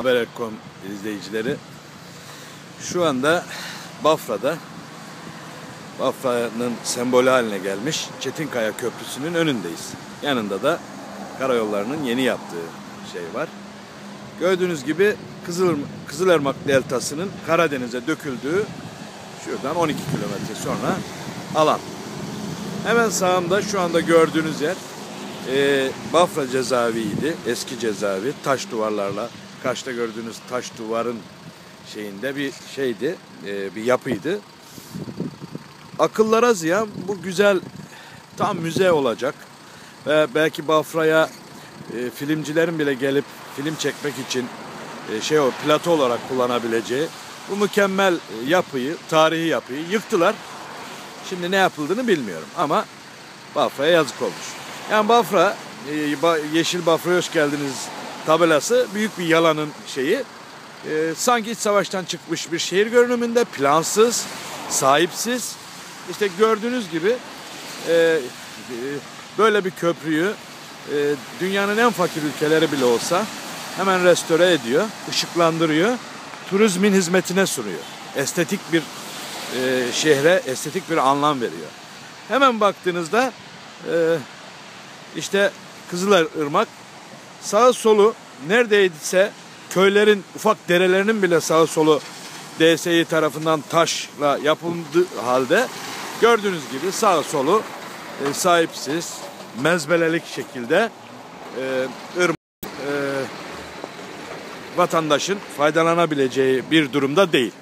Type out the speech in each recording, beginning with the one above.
Haber.com izleyicileri şu anda Bafra'da Bafra'nın sembolü haline gelmiş Çetinkaya Köprüsü'nün önündeyiz. Yanında da karayollarının yeni yaptığı şey var. Gördüğünüz gibi Kızıl, Kızılırmak Deltası'nın Karadeniz'e döküldüğü şuradan 12 kilometre sonra alan. Hemen sağımda şu anda gördüğünüz yer e, Bafra cezaeviydi. Eski cezaevi. Taş duvarlarla karşıda gördüğünüz taş duvarın şeyinde bir şeydi. E, bir yapıydı. Akıllara ziyan bu güzel tam müze olacak. Ve belki Bafra'ya e, filmcilerin bile gelip film çekmek için e, şey o plato olarak kullanabileceği bu mükemmel e, yapıyı, tarihi yapıyı yıktılar. Şimdi ne yapıldığını bilmiyorum ama Bafra'ya yazık olmuş. Yani Bafra, e, Yeşil Bafra'ya hoş geldiniz tabelası büyük bir yalanın şeyi. E, sanki iç savaştan çıkmış bir şehir görünümünde plansız, sahipsiz. İşte gördüğünüz gibi e, böyle bir köprüyü dünyanın en fakir ülkeleri bile olsa hemen restore ediyor, ışıklandırıyor, turizmin hizmetine sunuyor. Estetik bir e, şehre estetik bir anlam veriyor. Hemen baktığınızda e, işte Kızılırmak sağ solu neredeyse köylerin ufak derelerinin bile sağ solu DSİ tarafından taşla yapıldığı halde gördüğünüz gibi sağ solu e, sahipsiz mezbelelik şekilde e, ırmak e, vatandaşın faydalanabileceği bir durumda değil.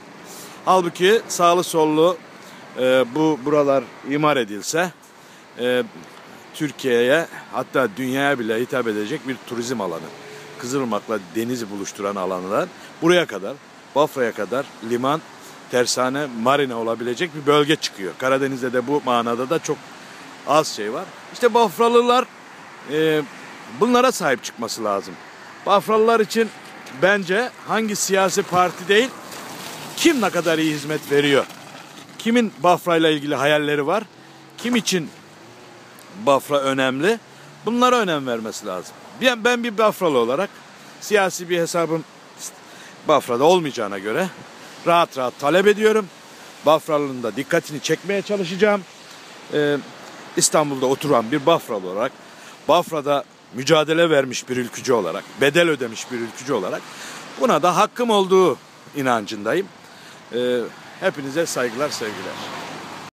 Halbuki sağlı sollu e, bu buralar imar edilse e, Türkiye'ye hatta dünyaya bile hitap edecek bir turizm alanı. Kızılırmak'la denizi buluşturan alanlar buraya kadar, Bafra'ya kadar liman, tersane, marine olabilecek bir bölge çıkıyor. Karadeniz'de de bu manada da çok az şey var. İşte Bafralılar e, bunlara sahip çıkması lazım. Bafralılar için bence hangi siyasi parti değil, kim ne kadar iyi hizmet veriyor? Kimin Bafra ile ilgili hayalleri var? Kim için Bafra önemli? Bunlara önem vermesi lazım. Ben, bir Bafralı olarak siyasi bir hesabım Bafra'da olmayacağına göre rahat rahat talep ediyorum. Bafralı'nın da dikkatini çekmeye çalışacağım. Ee, İstanbul'da oturan bir Bafralı olarak, Bafra'da mücadele vermiş bir ülkücü olarak, bedel ödemiş bir ülkücü olarak buna da hakkım olduğu inancındayım. Ee, hepinize saygılar, sevgiler.